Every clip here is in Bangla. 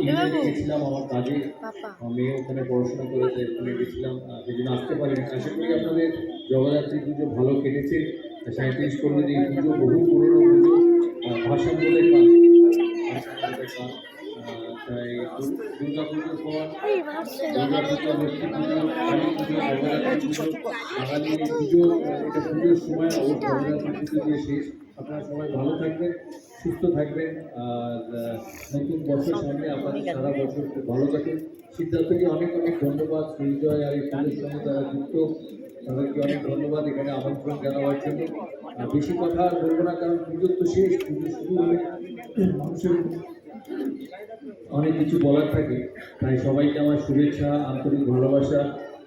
ইংল্যান্ডে গেছিলাম আমার কাজে মেয়ে ওখানে পড়াশোনা করেছে ওখানে গেছিলাম সেদিন আসতে পারিনি। আশা করি আপনাদের জগদ্ধাত্রী পুজো ভালো কেটেছে। সাঁত্রিশ করলে এই পুজো বহু পুরনো পুজো আহ, ভাষা বলে তাই দুর্গা পুজোর পর দুর্গা পুজো লক্ষ্মী পুজো কালী পুজো জগদ্ধাত্রী পুজো বাঙালি পুজো এটা পুজোর সময় ওর জগদ্ধাত্রী পুজো দিয়ে শেষ। আপনারা সবাই ভালো থাকবেন। সুস্থ থাকবেন আর নতুন বছর সামনে আপনাদের সারা বছর খুব ভালো কাটুন সিদ্ধার্থকে অনেক অনেক ধন্যবাদ সূর্যয় আর এই পুজোর সঙ্গে যারা যুক্ত তাদেরকে অনেক ধন্যবাদ এখানে আমন্ত্রণ জানাবার জন্য। আর বেশি কথা আর বলব না কারণ পুজোর তো শেষ পুজো শুরু হলে মানুষের অনেক কিছু বলার থাকে তাই সবাইকে আমার শুভেচ্ছা আন্তরিক ভালোবাসা।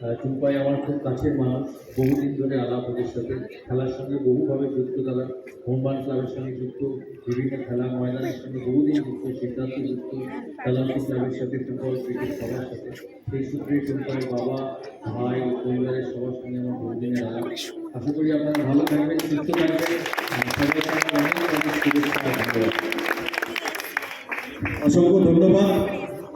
টুম্পাই আমার খুব কাছের মানুষ। বহুদিন ধরে আলাপ ওদের সাথে। খেলার সঙ্গে বহুভাবে যুক্ত তারা। হোমবান ক্লাবের সঙ্গে যুক্ত। বিভিন্ন খেলা ময়দানের সঙ্গে বহুদিন যুক্ত সিদ্ধান্ত যুক্ত। খেলান্তি ক্লাবের সাথে ফুটবল ক্রিকেট সবার সাথে। সেই সূত্রে টুম্পাইয়ের বাবা, ভাই, পরিবারের সবার সঙ্গে আমার বহুদিনের আলাপ। আশা করি আপনারা ভালো থাকবেন, সুস্থ থাকবেন। ধন্যবাদ। অসংখ্য